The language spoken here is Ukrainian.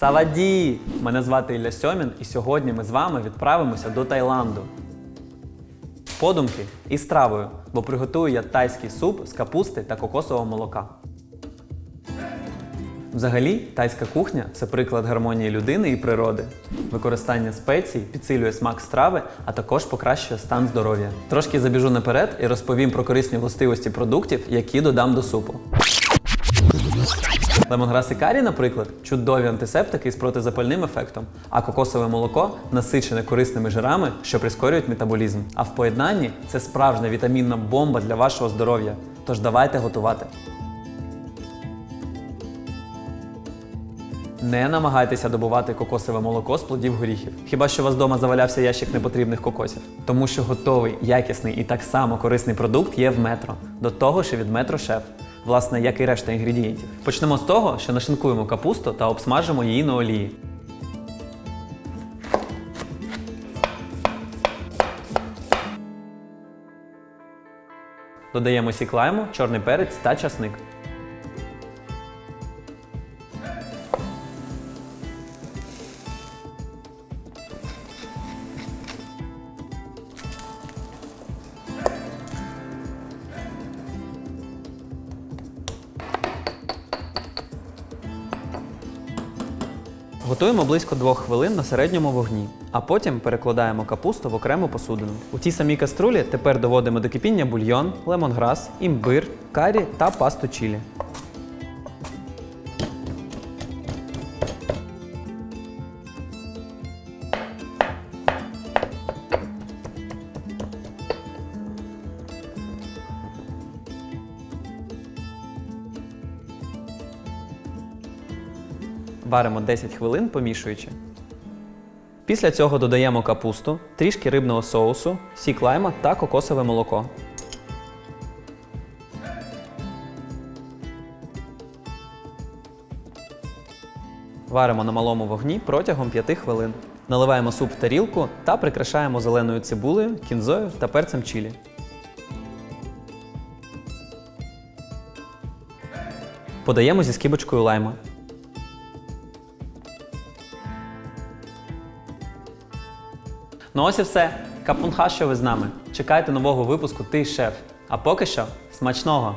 Саваді! Мене звати Ілля Сьомін, і сьогодні ми з вами відправимося до Таїланду. Подумки і стравою, бо приготую я тайський суп з капусти та кокосового молока. Взагалі, тайська кухня це приклад гармонії людини і природи. Використання спецій підсилює смак страви, а також покращує стан здоров'я. Трошки забіжу наперед і розповім про корисні властивості продуктів, які додам до супу. Лемонграс і карі, наприклад, чудові антисептики з протизапальним ефектом, а кокосове молоко насичене корисними жирами, що прискорюють метаболізм. А в поєднанні це справжня вітамінна бомба для вашого здоров'я. Тож давайте готувати. Не намагайтеся добувати кокосове молоко з плодів горіхів. Хіба що у вас вдома завалявся ящик непотрібних кокосів. Тому що готовий, якісний і так само корисний продукт є в метро. До того і від метро шеф. Власне, як і решта інгредієнтів. Почнемо з того, що нашинкуємо капусту та обсмажимо її на олії. Додаємо сік лайму, чорний перець та часник. Готуємо близько двох хвилин на середньому вогні, а потім перекладаємо капусту в окрему посудину. У тій самій каструлі тепер доводимо до кипіння бульйон, лемонграс, імбир, карі та пасту чілі. Варимо 10 хвилин, помішуючи. Після цього додаємо капусту, трішки рибного соусу, сік лайма та кокосове молоко. Варимо на малому вогні протягом 5 хвилин. Наливаємо суп в тарілку та прикрашаємо зеленою цибулею, кінзою та перцем чилі. Подаємо зі скибочкою лайма. Ну ось і все. Капунха, що ви з нами. Чекайте нового випуску Ти шеф. А поки що смачного!